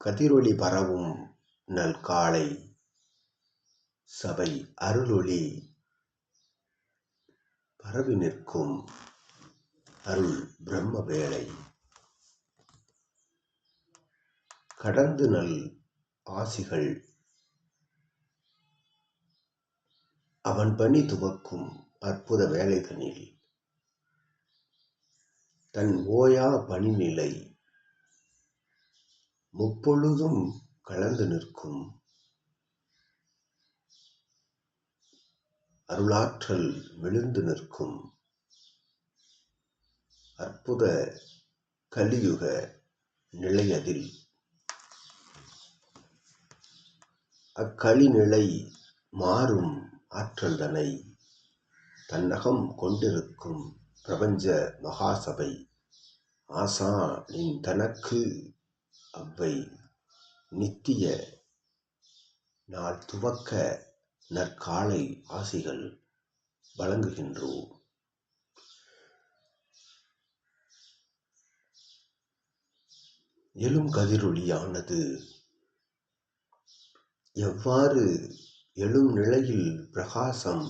கதிரொளி பரவும் நல்காலை சபை அருளொளி பரவி நிற்கும் அருள் பிரம்ம வேளை கடந்து நல் ஆசிகள் அவன் பணி துவக்கும் அற்புத வேலைதனில் தன் ஓயா பணிநிலை முப்பொழுதும் கலந்து நிற்கும். அருளாற்றல் விழுந்து நிற்கும். அற்புத கலியுக நிலையதில். அக்களிநிலை மாறும் ஆற்றல் தனை தன்னகம் கொண்டிருக்கும் பிரபஞ்ச மகாசபை. ஆசானின் தனக்கு அவ்வை நித்திய நாள் துவக்க நற்காலை ஆசிகள் வழங்குகின்றோம் எழும் கதிரொளியானது எவ்வாறு எழும் நிலையில் பிரகாசம்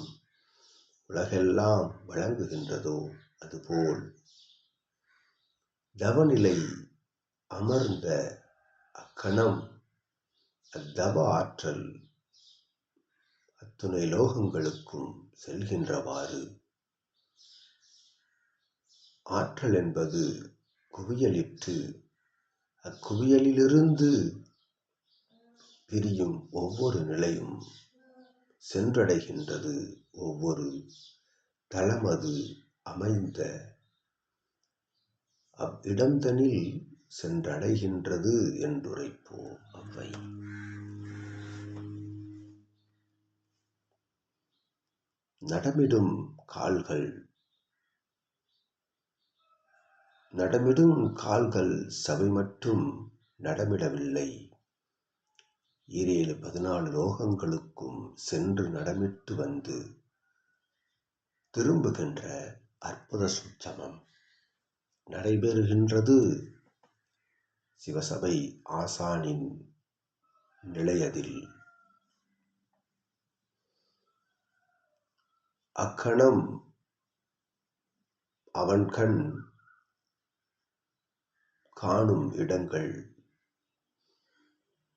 உலகெல்லாம் வழங்குகின்றதோ அதுபோல் தவநிலை அமர்ந்த அக்கணம் அத்தவ ஆற்றல் அத்துணை லோகங்களுக்கும் செல்கின்றவாறு. ஆற்றல் என்பது குவியலிட்டு அக்குவியலிலிருந்து பிரியும் ஒவ்வொரு நிலையும் சென்றடைகின்றது. ஒவ்வொரு தளமது அமைந்த அவ்விடம்தனில் சென்றடைகின்றது என்றுரைப்போ அவ்வை. நடமிடும் கால்கள். நடமிடும் கால்கள் சபை மட்டும் நடமிடவில்லை. ஈரேழு பதினாலு லோகங்களுக்கும் சென்று நடமிட்டு வந்து திரும்புகின்ற அற்புத சுற்றமம் நடைபெறுகின்றது சிவசபை ஆசானின் நிலையதில். அக்கணம் அவன் கண் காணும் இடங்கள்.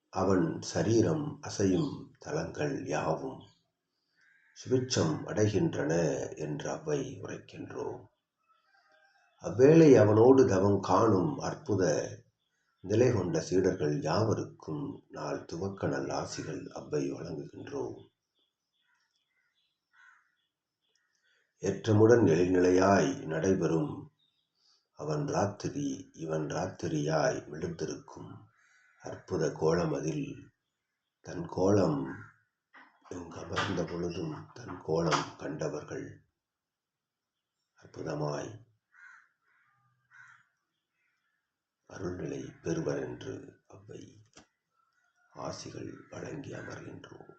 அவன் சரீரம் அசையும் தலங்கள் யாவும். சுபிட்சம் அடைகின்றன என்று அவ்வை உரைக்கின்றோம். அவ்வேளை அவனோடு தவம் காணும் அற்புத நிலை கொண்ட சீடர்கள் யாவருக்கும் நாள் துவக்க நல் ஆசிகள் அவ்வை வழங்குகின்றோம். ஏற்றமுடன் எழில்நிலையாய் நடைபெறும். அவன் ராத்திரி இவன் ராத்திரியாய் விழுந்திருக்கும். அற்புத கோலம் அதில் தன் கோலம் எங்கமர்ந்த பொழுதும் தன் கோலம் கண்டவர்கள் அற்புதமாய் அருள்நிலை பெறுவர் என்று அவ்வை ஆசிகள் வழங்கி அமர்கின்றோம்.